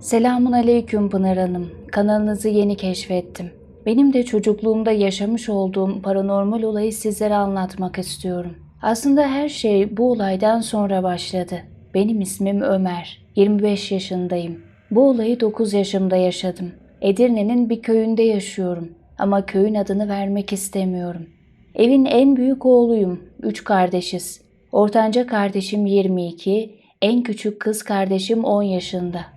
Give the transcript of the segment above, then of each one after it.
Selamun Aleyküm Pınar Hanım. Kanalınızı yeni keşfettim. Benim de çocukluğumda yaşamış olduğum paranormal olayı sizlere anlatmak istiyorum. Aslında her şey bu olaydan sonra başladı. Benim ismim Ömer. 25 yaşındayım. Bu olayı 9 yaşımda yaşadım. Edirne'nin bir köyünde yaşıyorum ama köyün adını vermek istemiyorum. Evin en büyük oğluyum. Üç kardeşiz. Ortanca kardeşim 22, en küçük kız kardeşim 10 yaşında.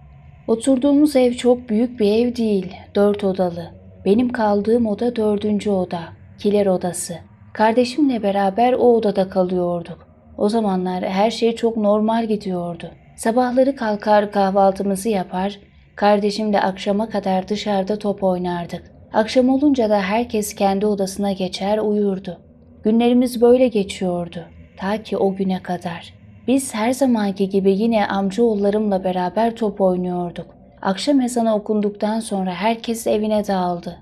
Oturduğumuz ev çok büyük bir ev değil, dört odalı. Benim kaldığım oda dördüncü oda, kiler odası. Kardeşimle beraber o odada kalıyorduk. O zamanlar her şey çok normal gidiyordu. Sabahları kalkar kahvaltımızı yapar, kardeşimle akşama kadar dışarıda top oynardık. Akşam olunca da herkes kendi odasına geçer uyurdu. Günlerimiz böyle geçiyordu. Ta ki o güne kadar. Biz her zamanki gibi yine amcaoğullarımla beraber top oynuyorduk. Akşam ezanı okunduktan sonra herkes evine dağıldı.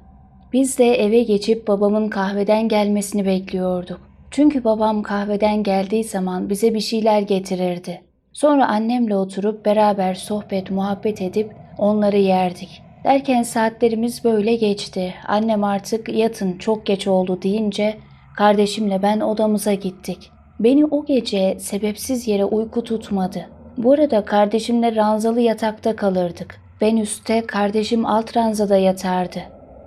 Biz de eve geçip babamın kahveden gelmesini bekliyorduk. Çünkü babam kahveden geldiği zaman bize bir şeyler getirirdi. Sonra annemle oturup beraber sohbet, muhabbet edip onları yerdik. Derken saatlerimiz böyle geçti. Annem artık yatın çok geç oldu deyince kardeşimle ben odamıza gittik. Beni o gece sebepsiz yere uyku tutmadı. Bu arada kardeşimle ranzalı yatakta kalırdık. Ben üstte, kardeşim alt ranzada yatardı.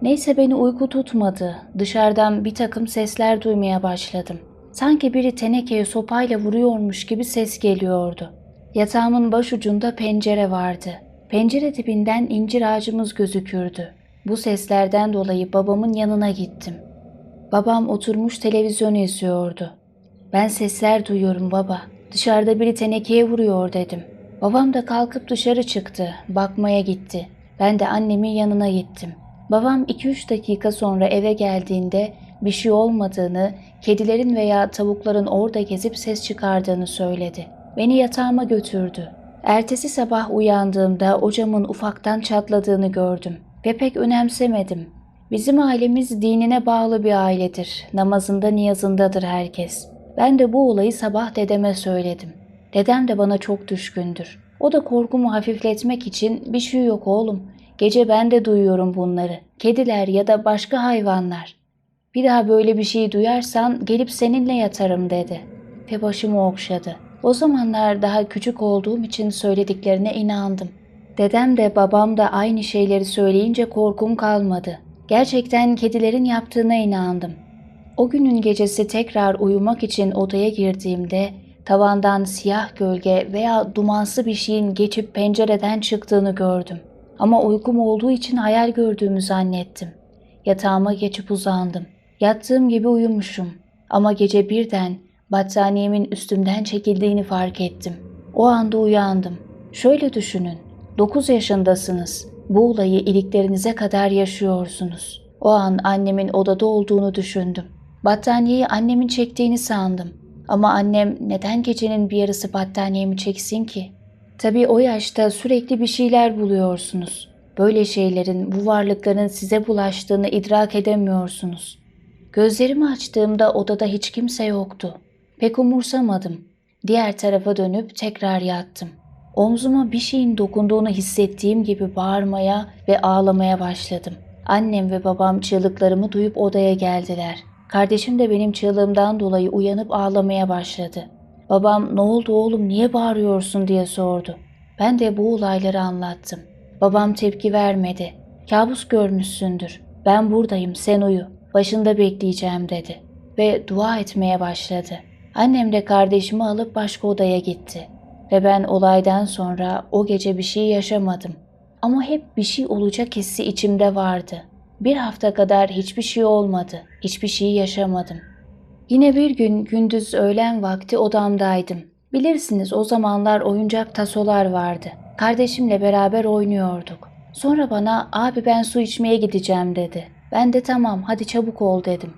Neyse beni uyku tutmadı. Dışarıdan bir takım sesler duymaya başladım. Sanki biri tenekeye sopayla vuruyormuş gibi ses geliyordu. Yatağımın başucunda pencere vardı. Pencere dibinden incir ağacımız gözükürdü. Bu seslerden dolayı babamın yanına gittim. Babam oturmuş televizyon izliyordu. Ben sesler duyuyorum baba. Dışarıda biri tenekeye vuruyor dedim. Babam da kalkıp dışarı çıktı. Bakmaya gitti. Ben de annemin yanına gittim. Babam 2-3 dakika sonra eve geldiğinde bir şey olmadığını, kedilerin veya tavukların orada gezip ses çıkardığını söyledi. Beni yatağıma götürdü. Ertesi sabah uyandığımda ocamın ufaktan çatladığını gördüm ve pek önemsemedim. Bizim ailemiz dinine bağlı bir ailedir. Namazında niyazındadır herkes. Ben de bu olayı sabah dedeme söyledim. Dedem de bana çok düşkündür. O da korkumu hafifletmek için bir şey yok oğlum. Gece ben de duyuyorum bunları. Kediler ya da başka hayvanlar. Bir daha böyle bir şey duyarsan gelip seninle yatarım dedi. Ve başımı okşadı. O zamanlar daha küçük olduğum için söylediklerine inandım. Dedem de babam da aynı şeyleri söyleyince korkum kalmadı. Gerçekten kedilerin yaptığına inandım. O günün gecesi tekrar uyumak için odaya girdiğimde tavandan siyah gölge veya dumansı bir şeyin geçip pencereden çıktığını gördüm. Ama uykum olduğu için hayal gördüğümü zannettim. Yatağıma geçip uzandım. Yattığım gibi uyumuşum. Ama gece birden battaniyemin üstümden çekildiğini fark ettim. O anda uyandım. Şöyle düşünün. 9 yaşındasınız. Bu olayı iliklerinize kadar yaşıyorsunuz. O an annemin odada olduğunu düşündüm. Battaniyeyi annemin çektiğini sandım. Ama annem neden gecenin bir yarısı battaniyemi çeksin ki? Tabii o yaşta sürekli bir şeyler buluyorsunuz. Böyle şeylerin, bu varlıkların size bulaştığını idrak edemiyorsunuz. Gözlerimi açtığımda odada hiç kimse yoktu. Pek umursamadım. Diğer tarafa dönüp tekrar yattım. Omzuma bir şeyin dokunduğunu hissettiğim gibi bağırmaya ve ağlamaya başladım. Annem ve babam çığlıklarımı duyup odaya geldiler. Kardeşim de benim çığlığımdan dolayı uyanıp ağlamaya başladı. Babam ne oldu oğlum niye bağırıyorsun diye sordu. Ben de bu olayları anlattım. Babam tepki vermedi. Kabus görmüşsündür. Ben buradayım sen uyu. Başında bekleyeceğim dedi. Ve dua etmeye başladı. Annem de kardeşimi alıp başka odaya gitti. Ve ben olaydan sonra o gece bir şey yaşamadım. Ama hep bir şey olacak hissi içimde vardı. Bir hafta kadar hiçbir şey olmadı. Hiçbir şey yaşamadım. Yine bir gün gündüz öğlen vakti odamdaydım. Bilirsiniz o zamanlar oyuncak tasolar vardı. Kardeşimle beraber oynuyorduk. Sonra bana abi ben su içmeye gideceğim dedi. Ben de tamam hadi çabuk ol dedim.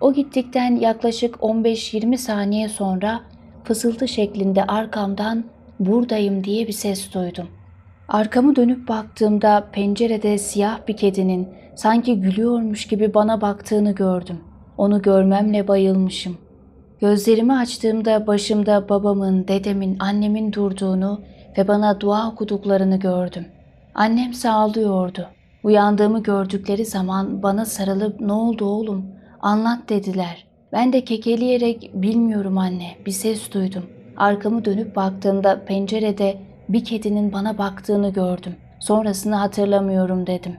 O gittikten yaklaşık 15-20 saniye sonra fısıltı şeklinde arkamdan buradayım diye bir ses duydum. Arkamı dönüp baktığımda pencerede siyah bir kedinin sanki gülüyormuş gibi bana baktığını gördüm. Onu görmemle bayılmışım. Gözlerimi açtığımda başımda babamın, dedemin, annemin durduğunu ve bana dua okuduklarını gördüm. Annem sağlıyordu. Uyandığımı gördükleri zaman bana sarılıp ne oldu oğlum anlat dediler. Ben de kekeleyerek bilmiyorum anne bir ses duydum. Arkamı dönüp baktığımda pencerede bir kedinin bana baktığını gördüm. Sonrasını hatırlamıyorum dedim.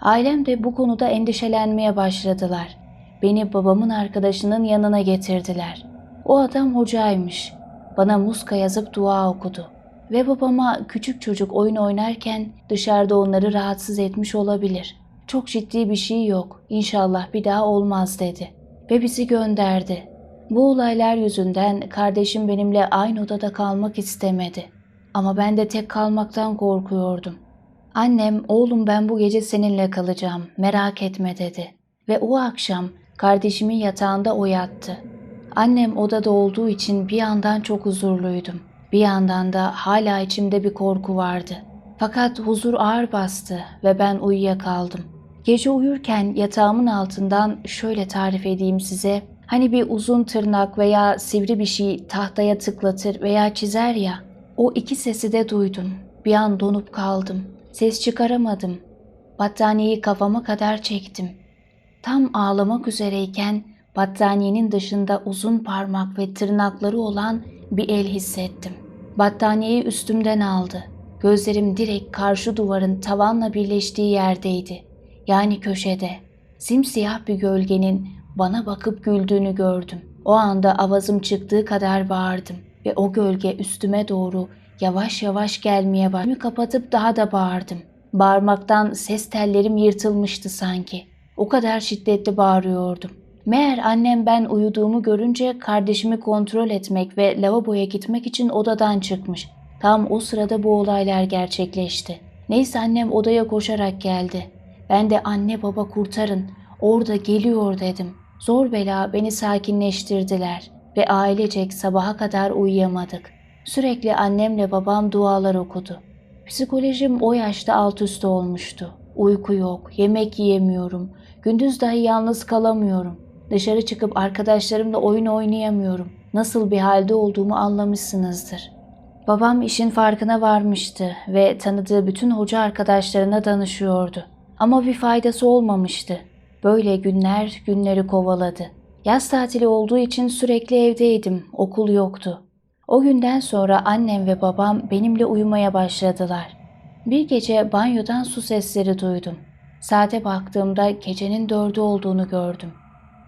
Ailem de bu konuda endişelenmeye başladılar. Beni babamın arkadaşının yanına getirdiler. O adam hocaymış. Bana muska yazıp dua okudu. Ve babama küçük çocuk oyun oynarken dışarıda onları rahatsız etmiş olabilir. Çok ciddi bir şey yok. İnşallah bir daha olmaz dedi. Ve bizi gönderdi. Bu olaylar yüzünden kardeşim benimle aynı odada kalmak istemedi. Ama ben de tek kalmaktan korkuyordum. Annem, oğlum ben bu gece seninle kalacağım, merak etme dedi. Ve o akşam kardeşimin yatağında o yattı. Annem odada olduğu için bir yandan çok huzurluydum. Bir yandan da hala içimde bir korku vardı. Fakat huzur ağır bastı ve ben uyuyakaldım. Gece uyurken yatağımın altından şöyle tarif edeyim size. Hani bir uzun tırnak veya sivri bir şey tahtaya tıklatır veya çizer ya. O iki sesi de duydum. Bir an donup kaldım. Ses çıkaramadım. Battaniyeyi kafama kadar çektim. Tam ağlamak üzereyken battaniyenin dışında uzun parmak ve tırnakları olan bir el hissettim. Battaniyeyi üstümden aldı. Gözlerim direkt karşı duvarın tavanla birleştiği yerdeydi. Yani köşede. Simsiyah bir gölgenin bana bakıp güldüğünü gördüm. O anda avazım çıktığı kadar bağırdım ve o gölge üstüme doğru yavaş yavaş gelmeye başladı. kapatıp daha da bağırdım. Bağırmaktan ses tellerim yırtılmıştı sanki. O kadar şiddetli bağırıyordum. Meğer annem ben uyuduğumu görünce kardeşimi kontrol etmek ve lavaboya gitmek için odadan çıkmış. Tam o sırada bu olaylar gerçekleşti. Neyse annem odaya koşarak geldi. Ben de anne baba kurtarın, orada geliyor dedim. Zor bela beni sakinleştirdiler ve ailecek sabaha kadar uyuyamadık. Sürekli annemle babam dualar okudu. Psikolojim o yaşta alt üst olmuştu. Uyku yok, yemek yiyemiyorum, gündüz dahi yalnız kalamıyorum. Dışarı çıkıp arkadaşlarımla oyun oynayamıyorum. Nasıl bir halde olduğumu anlamışsınızdır. Babam işin farkına varmıştı ve tanıdığı bütün hoca arkadaşlarına danışıyordu. Ama bir faydası olmamıştı. Böyle günler günleri kovaladı. Yaz tatili olduğu için sürekli evdeydim, okul yoktu. O günden sonra annem ve babam benimle uyumaya başladılar. Bir gece banyodan su sesleri duydum. Saate baktığımda gecenin dördü olduğunu gördüm.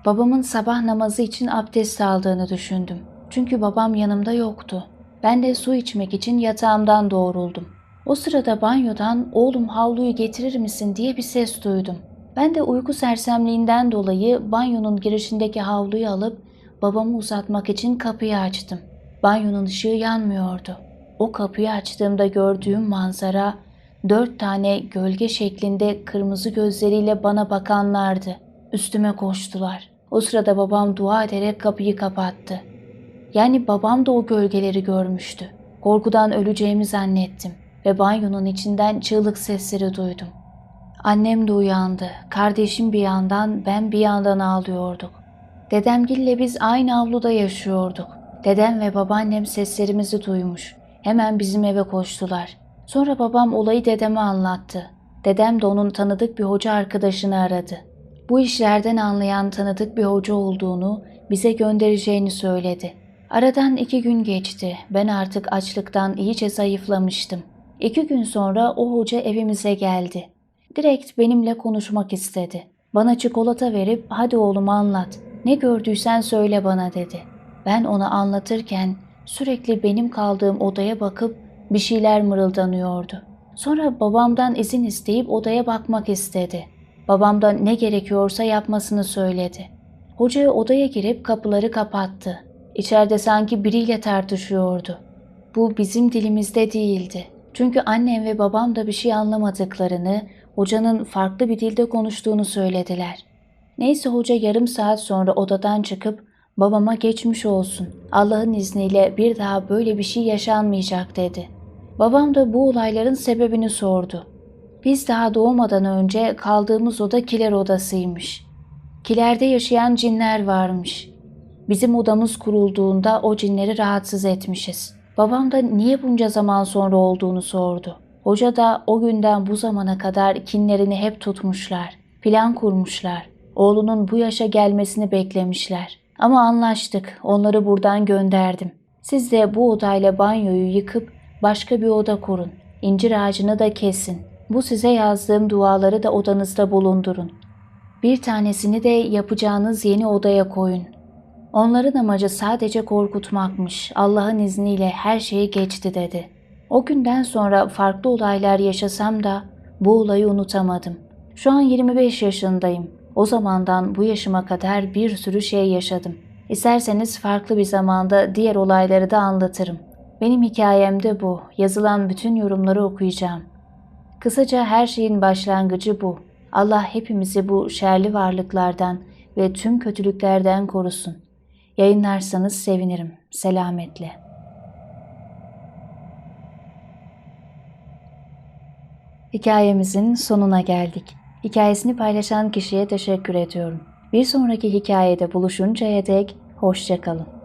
Babamın sabah namazı için abdest aldığını düşündüm. Çünkü babam yanımda yoktu. Ben de su içmek için yatağımdan doğruldum. O sırada banyodan oğlum havluyu getirir misin diye bir ses duydum. Ben de uyku sersemliğinden dolayı banyonun girişindeki havluyu alıp babamı uzatmak için kapıyı açtım. Banyonun ışığı yanmıyordu. O kapıyı açtığımda gördüğüm manzara dört tane gölge şeklinde kırmızı gözleriyle bana bakanlardı. Üstüme koştular. O sırada babam dua ederek kapıyı kapattı. Yani babam da o gölgeleri görmüştü. Korkudan öleceğimi zannettim ve banyonun içinden çığlık sesleri duydum. Annem de uyandı. Kardeşim bir yandan, ben bir yandan ağlıyorduk. Dedemgille biz aynı avluda yaşıyorduk. Dedem ve babaannem seslerimizi duymuş. Hemen bizim eve koştular. Sonra babam olayı dedeme anlattı. Dedem de onun tanıdık bir hoca arkadaşını aradı. Bu işlerden anlayan tanıdık bir hoca olduğunu, bize göndereceğini söyledi. Aradan iki gün geçti. Ben artık açlıktan iyice zayıflamıştım. İki gün sonra o hoca evimize geldi. Direkt benimle konuşmak istedi. Bana çikolata verip hadi oğlum anlat. Ne gördüysen söyle bana dedi. Ben ona anlatırken sürekli benim kaldığım odaya bakıp bir şeyler mırıldanıyordu. Sonra babamdan izin isteyip odaya bakmak istedi. Babamdan ne gerekiyorsa yapmasını söyledi. Hoca odaya girip kapıları kapattı. İçeride sanki biriyle tartışıyordu. Bu bizim dilimizde değildi. Çünkü annem ve babam da bir şey anlamadıklarını, hocanın farklı bir dilde konuştuğunu söylediler. Neyse hoca yarım saat sonra odadan çıkıp babama geçmiş olsun. Allah'ın izniyle bir daha böyle bir şey yaşanmayacak dedi. Babam da bu olayların sebebini sordu. Biz daha doğmadan önce kaldığımız oda kiler odasıymış. Kilerde yaşayan cinler varmış. Bizim odamız kurulduğunda o cinleri rahatsız etmişiz. Babam da niye bunca zaman sonra olduğunu sordu. Hoca da o günden bu zamana kadar kinlerini hep tutmuşlar. Plan kurmuşlar. Oğlunun bu yaşa gelmesini beklemişler. Ama anlaştık. Onları buradan gönderdim. Siz de bu odayla banyoyu yıkıp başka bir oda kurun. İncir ağacını da kesin. Bu size yazdığım duaları da odanızda bulundurun. Bir tanesini de yapacağınız yeni odaya koyun. Onların amacı sadece korkutmakmış. Allah'ın izniyle her şeyi geçti dedi. O günden sonra farklı olaylar yaşasam da bu olayı unutamadım. Şu an 25 yaşındayım. O zamandan bu yaşıma kadar bir sürü şey yaşadım. İsterseniz farklı bir zamanda diğer olayları da anlatırım. Benim hikayem de bu. Yazılan bütün yorumları okuyacağım. Kısaca her şeyin başlangıcı bu. Allah hepimizi bu şerli varlıklardan ve tüm kötülüklerden korusun. Yayınlarsanız sevinirim. Selametle. Hikayemizin sonuna geldik. Hikayesini paylaşan kişiye teşekkür ediyorum. Bir sonraki hikayede buluşuncaya dek hoşçakalın.